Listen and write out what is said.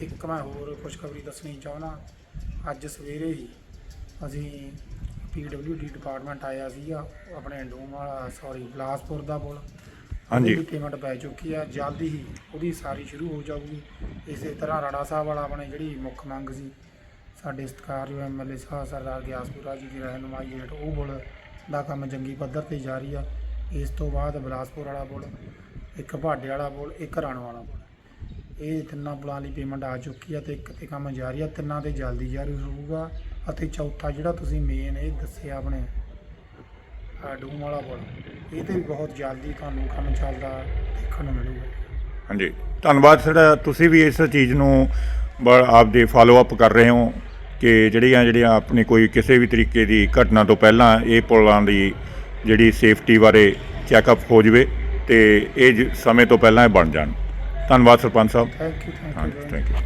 ਇੱਕ ਮੈਂ ਹੋਰ ਖੁਸ਼ਖਬਰੀ ਦੱਸਣੀ ਚਾਹੁੰਦਾ। ਅੱਜ ਸਵੇਰੇ ਹੀ ਅਸੀਂ ਪੀਡਬਲਯੂਡੀ ਡਿਪਾਰਟਮੈਂਟ ਆਇਆ ਸੀਗਾ ਆਪਣੇ ਡੂਮ ਵਾਲਾ ਸੌਰੀ ਬਲਾਸਪੁਰ ਦਾ ਪੁਲ। ਹਾਂਜੀ। ਪੇਮੈਂਟ ਪੈ ਚੁੱਕੀ ਆ ਜਲਦੀ ਹੀ ਉਹਦੀ ਸਾਰੀ ਸ਼ੁਰੂ ਹੋ ਜਾਊਗੀ। ਇਸੇ ਤਰ੍ਹਾਂ ਰਾੜਾ ਸਾਹਿਬ ਵਾਲਾ ਆਪਣੇ ਜਿਹੜੀ ਮੁੱਖ ਮੰਗ ਸੀ ਸਾਡੇ ਸਤਿਕਾਰਯੋਗ ਐਮਐਲਏ ਸਾਹਿਬ ਸਰਦਾਰ ਗਿਆਸਪੁਰਾ ਜੀ ਦੀ ਰਹਿਨੁਮਾਈ ਹੇਠ ਉਹ ਪੁਲ ਦਾ ਕੰਮ ਜੰਗੀ ਪੱਧਰ ਤੇ ਜਾਰੀ ਆ। ਇਸ ਤੋਂ ਬਾਅਦ ਬਲਾਸਪੁਰ ਵਾਲਾ ਪੁਲ ਇੱਕ ਭਾਡੇ ਵਾਲਾ ਪੁਲ ਇੱਕ ਰਾਣ ਵਾਲਾ ਪੁਲ। ਇਹ ਤਿੰਨਾਂ ਪੁਲਾਂ ਲਈ ਪੇਮੈਂਟ ਆ ਚੁੱਕੀ ਆ ਤੇ ਇੱਕ ਤੇ ਕੰਮ ਜਾਰੀ ਆ, ਤਿੰਨਾਂ ਤੇ ਜਲਦੀ ਜਾਰੀ ਹੋਊਗਾ ਅਤੇ ਚੌਥਾ ਜਿਹੜਾ ਤੁਸੀਂ ਮੇਨ ਇਹ ਦੱਸਿਆ ਆਪਣੇ ਡੂਮ ਵਾਲਾ ਪੁਲ ਇਹ ਤੇ ਵੀ ਬਹੁਤ ਜਲਦੀ ਤੁਹਾਨੂੰ ਕੰਮ ਚੱਲਦਾ ਦੇਖਣ ਨੂੰ ਮਿਲੂਗਾ। ਹਾਂਜੀ, ਧੰਨਵਾਦ ਸਰ, ਤੁਸੀਂ ਵੀ ਇਸ ਚੀਜ਼ ਨੂੰ ਬ- ਆਪਦੇ ਫਾਲੋ ਅਪ ਕਰ ਰਹੇ ਹੋ ਕਿ ਜਿਹੜੀਆਂ ਜਿਹੜੀਆਂ ਆਪਣੀ ਕੋਈ ਕਿਸੇ ਵੀ ਤਰੀਕੇ ਦੀ ਘਟਨਾ ਤੋਂ ਪਹਿਲਾਂ ਇਹ ਪੁਲਾਂ ਦੀ ਜਿਹੜੀ ਸੇਫਟੀ ਬਾਰੇ ਚੈੱਕਅਪ ਹੋ ਜਵੇ ਤੇ ਇਹ ਜ- ਸਮੇਂ ਤੋਂ ਪਹਿਲਾਂ ਇਹ ਬਣ ਜਾਣ। ਧੰਨਵਾਦ sarpanch sahib. Thank you thank ਹਾਂਜੀ ਯੂ ਥੈਂਕ ਯੂ